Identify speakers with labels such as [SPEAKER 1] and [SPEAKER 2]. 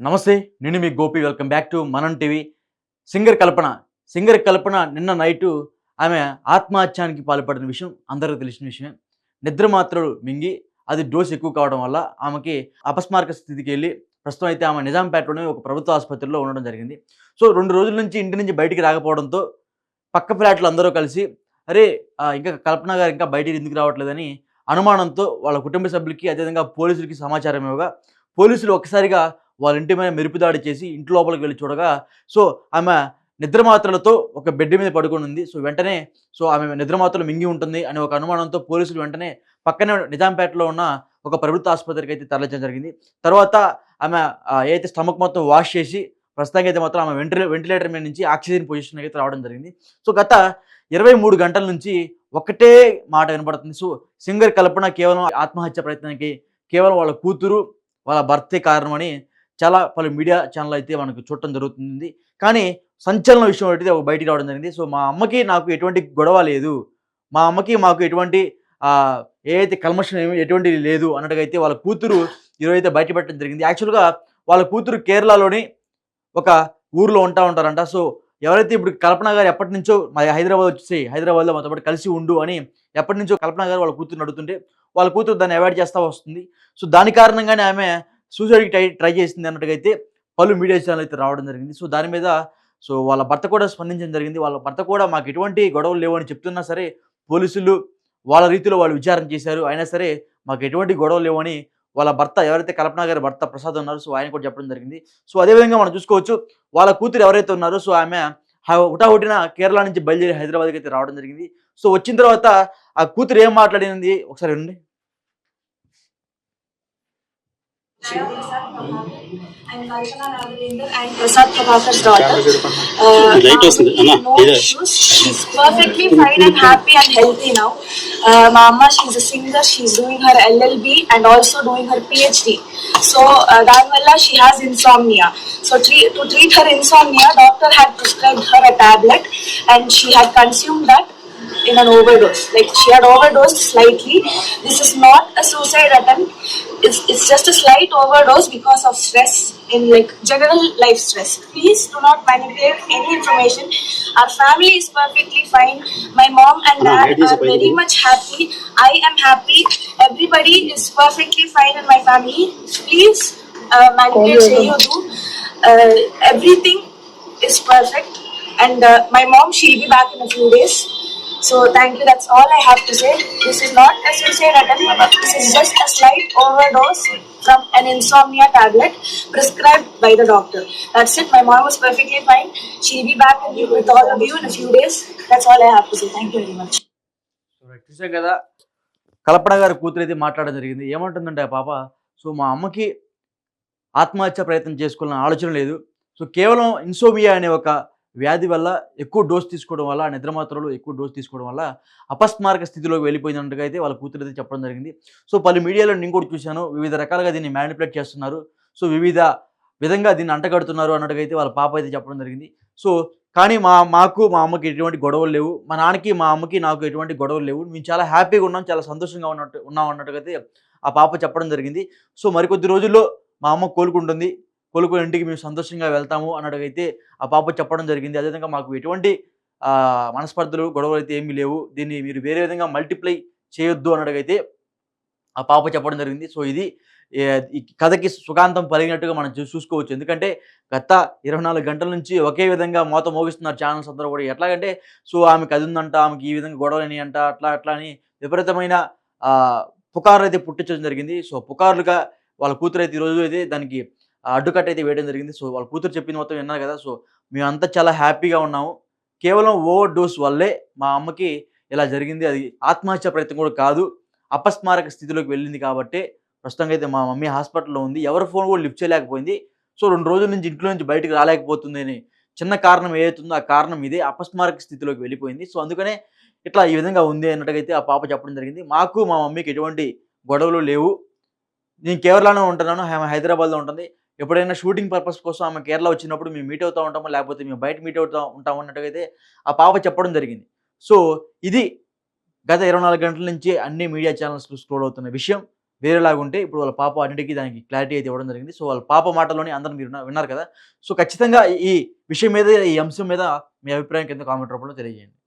[SPEAKER 1] నమస్తే నేను మీ Gopi. Welcome back to Manam TV. Singer Kalpana singer Kalpana నిన్న night ఆమె ఆత్మహత్యానికి పాల్పడిన విషయం అందరికీ తెలిసిన విషయం నిద్ర మాత్రలు మింగి అది డోస్ ఎక్కువ కావడం వల్ల ఆమెకి అపస్మారక స్థితికి వెళ్ళి ప్రస్తుతం అయితే ఆమె నిజాంపేటలోనే ఒక ప్రభుత్వ ఆసుపత్రిలో ఉండడం జరిగింది. సో రెండు రోజుల నుంచి ఇంటి నుంచి బయటికి రాకపోవడంతో పక్క ఫ్లాట్లు అందరూ కలిసి అరే ఇంకా కల్పన గారు ఇంకా బయటికి ఎందుకు రావట్లేదని అనుమానంతో వాళ్ళ కుటుంబ సభ్యులకి అదేవిధంగా పోలీసులకి సమాచారం ఇవ్వగా పోలీసులు ఒక్కసారిగా వాళ్ళ ఇంటి మీద మెరుపు దాడి చేసి ఇంటి లోపలికి వెళ్ళి చూడగా సో ఆమె నిద్ర మాత్రలతో ఒక బెడ్ మీద పడుకొని ఉంది. సో వెంటనే సో ఆమె నిద్ర మాత్రలు మింగి ఉంటుంది అనే ఒక అనుమానంతో పోలీసులు వెంటనే పక్కనే నిజాంపేటలో ఉన్న ఒక ప్రభుత్వ ఆసుపత్రికి అయితే తరలించడం జరిగింది. తర్వాత ఆమె ఏదైతే స్టమక్ మొత్తం వాష్ చేసి ప్రస్తుతానికి అయితే మాత్రం ఆమె వెంటిలే వెంటిలేటర్ మీద నుంచి ఆక్సిజన్ పొజిషన్ అయితే రావడం జరిగింది. సో గత ఇరవై మూడు గంటల నుంచి ఒకటే మాట వినపడుతుంది. సో సింగర్ కల్పన కేవలం ఆత్మహత్య ప్రయత్నానికి కేవలం వాళ్ళ కూతురు వాళ్ళ భర్తే కారణమని చాలా పలు మీడియా ఛానల్ అయితే మనకు చూడటం జరుగుతుంది. కానీ సంచలన విషయం అయితే ఒక బయటికి రావడం జరిగింది. సో మా అమ్మకి నాకు ఎటువంటి గొడవ లేదు. మా అమ్మకి మాకు ఎటువంటి ఏదైతే కల్మషం ఏమి ఎటువంటి లేదు అన్నట్టుగా అయితే వాళ్ళ కూతురు ఈరోజు అయితే బయటపెట్టడం జరిగింది. యాక్చువల్గా వాళ్ళ కూతురు కేరళలోని ఒక ఊర్లో ఉంటా ఉంటారంట. సో ఎవరైతే ఇప్పుడు కల్పన గారు ఎప్పటి నుంచో మా హైదరాబాద్ వచ్చేసి హైదరాబాద్లో మాతో పాటు కలిసి ఉండు అని ఎప్పటి నుంచో కల్పన గారు వాళ్ళ కూతురు నడుతుంటే వాళ్ళ కూతురు దాన్ని అవాయిడ్ చేస్తూ వస్తుంది. సో దాని కారణంగానే ఆమె సూసైడ్కి ట్రై ట్రై చేసింది అన్నట్టుగా అయితే పలు మీడియా ఛానల్ అయితే రావడం జరిగింది. సో దాని మీద సో వాళ్ళ భర్త కూడా స్పందించడం జరిగింది. వాళ్ళ భర్త కూడా మాకు ఎటువంటి గొడవలు లేవు అని చెప్తున్నా సరే పోలీసులు వాళ్ళ రీతిలో వాళ్ళు విచారణ చేశారు. అయినా సరే మాకు ఎటువంటి గొడవలు లేవని వాళ్ళ భర్త ఎవరైతే కల్పన గారి భర్త ప్రసాద్ ఉన్నారో సో ఆయన కూడా చెప్పడం జరిగింది. సో అదేవిధంగా మనం చూసుకోవచ్చు వాళ్ళ కూతురు ఎవరైతే ఉన్నారో సో ఆమె హుటాహుటిన కేరళ నుంచి బయలుదేరి హైదరాబాద్కి అయితే రావడం జరిగింది. సో వచ్చిన తర్వాత ఆ కూతురు ఏం మాట్లాడింది? ఒకసారి వినండి.
[SPEAKER 2] I'm Kalpana and I'm Prasad Prabhakar's daughter. Uh, she's perfectly fine and happy and healthy now. Uh, Mama, she's a singer. She's doing her LLB and also doing her PhD. So uh, she has insomnia. So treat, to treat her insomnia, doctor had prescribed her a tablet, and she had consumed that in an overdose. Like she had overdosed slightly. This is not a suicide attempt. It's, it's just a slight overdose because of stress in like general life stress. Please do not manipulate any information. Our family is perfectly fine. My mom and
[SPEAKER 3] Ma'am,
[SPEAKER 2] dad
[SPEAKER 3] it is a
[SPEAKER 2] are very much happy. I am happy. Everybody is perfectly fine in my family. Please uh, manipulate Seyodu. Uh, everything is perfect. And uh, my mom, she'll be back in a few days. So thank you. That's all I have to say. This is not a suicide attempt. This is just a slight overdose from an insomnia tablet prescribed by the doctor. That's it. My mom was perfectly fine. She'll be back with you with all of you in a few days. That's all I have to say. Thank you very much.
[SPEAKER 1] So right చూసాం కదా కల్పన గారి కూతురు అయితే మాట్లాడడం జరిగింది ఏమంటుందంటే ఆ పాప సో మా అమ్మకి ఆత్మహత్య ప్రయత్నం చేసుకోవాలని ఆలోచన లేదు సో కేవలం ఇన్సోమియా అనే ఒక వ్యాధి వల్ల ఎక్కువ డోస్ తీసుకోవడం వల్ల నిద్రమాత్రలు నిద్ర మాత్రలు ఎక్కువ డోస్ తీసుకోవడం వల్ల అపస్మారక స్థితిలోకి వెళ్ళిపోయినట్టుగా అయితే వాళ్ళ కూతురు అయితే చెప్పడం జరిగింది. సో పలు మీడియాలో నేను కూడా చూశాను వివిధ రకాలుగా దీన్ని మ్యానిపులేట్ చేస్తున్నారు. సో వివిధ విధంగా దీన్ని అంటగడుతున్నారు అన్నట్టుగా అయితే వాళ్ళ పాప అయితే చెప్పడం జరిగింది. సో కానీ మా మాకు మా అమ్మకి ఎటువంటి గొడవలు లేవు. మా నాన్నకి మా అమ్మకి నాకు ఎటువంటి గొడవలు లేవు. మేము చాలా హ్యాపీగా ఉన్నాం చాలా సంతోషంగా ఉన్నట్టు ఉన్నాం అన్నట్టుగా అయితే ఆ పాప చెప్పడం జరిగింది. సో మరికొద్ది రోజుల్లో మా అమ్మ కోలుకుంటుంది. కోలుకుని ఇంటికి మేము సంతోషంగా వెళ్తాము అన్నట్టుగా అయితే ఆ పాప చెప్పడం జరిగింది. అదేవిధంగా మాకు ఎటువంటి మనస్పర్ధలు గొడవలు అయితే ఏమీ లేవు. దీన్ని మీరు వేరే విధంగా మల్టిప్లై చేయొద్దు అన్నట్టుగా అయితే ఆ పాప చెప్పడం జరిగింది. సో ఇది ఈ కథకి సుఖాంతం పలిగినట్టుగా మనం చూసుకోవచ్చు. ఎందుకంటే గత ఇరవై నాలుగు గంటల నుంచి ఒకే విధంగా మోత మోగిస్తున్నారు ఛానల్స్ అందరూ కూడా. ఎట్లాగంటే సో ఆమెకు అది ఉందంట ఆమెకి ఈ విధంగా గొడవలని అంట అట్లా అట్లా అని విపరీతమైన ఆ, పుకార్లు అయితే పుట్టించడం జరిగింది. సో పుకార్లుగా వాళ్ళ కూతురు అయితే ఈరోజు అయితే దానికి ఆ, అయితే వేయడం జరిగింది. సో వాళ్ళ కూతురు చెప్పింది మొత్తం విన్నారు కదా! సో మేమంతా చాలా హ్యాపీగా ఉన్నాము. కేవలం ఓవర్ డోస్ వల్లే మా అమ్మకి ఇలా జరిగింది. అది ఆత్మహత్య ప్రయత్నం కూడా కాదు. అపస్మారక స్థితిలోకి వెళ్ళింది కాబట్టి ప్రస్తుతంగా అయితే మా మమ్మీ హాస్పిటల్లో ఉంది. ఎవరి ఫోన్ కూడా లిఫ్ట్ చేయలేకపోయింది. సో రెండు రోజుల నుంచి ఇంట్లో నుంచి బయటకు రాలేకపోతుంది అని చిన్న కారణం ఏదైతుందో ఆ కారణం ఇదే అపస్మారక స్థితిలోకి వెళ్ళిపోయింది. సో అందుకనే ఇట్లా ఈ విధంగా ఉంది అన్నట్టుగైతే ఆ పాప చెప్పడం జరిగింది. మాకు మా మమ్మీకి ఎటువంటి గొడవలు లేవు. నేను కేరళలో ఉంటున్నాను. హైదరాబాద్లో ఉంటుంది. ఎప్పుడైనా షూటింగ్ పర్పస్ కోసం ఆమె కేరళ వచ్చినప్పుడు మేము మీట్ అవుతూ ఉంటాము? లేకపోతే మేము బయట మీట్ అవుతా ఉంటాము? అన్నట్టుగా ఆ పాప చెప్పడం జరిగింది. సో ఇది గత ఇరవై నాలుగు గంటల నుంచి అన్ని మీడియా ఛానల్స్ స్క్రోల్ అవుతున్న విషయం. వేరేలాగా ఉంటే ఇప్పుడు వాళ్ళ పాప అన్నిటికీ దానికి క్లారిటీ అయితే ఇవ్వడం జరిగింది. సో వాళ్ళ పాప మాటలోనే అందరూ మీరు విన్నారు కదా? సో ఖచ్చితంగా ఈ విషయం మీద ఈ అంశం మీద మీ అభిప్రాయం కింద కామెంట్ రూపంలో తెలియజేయండి.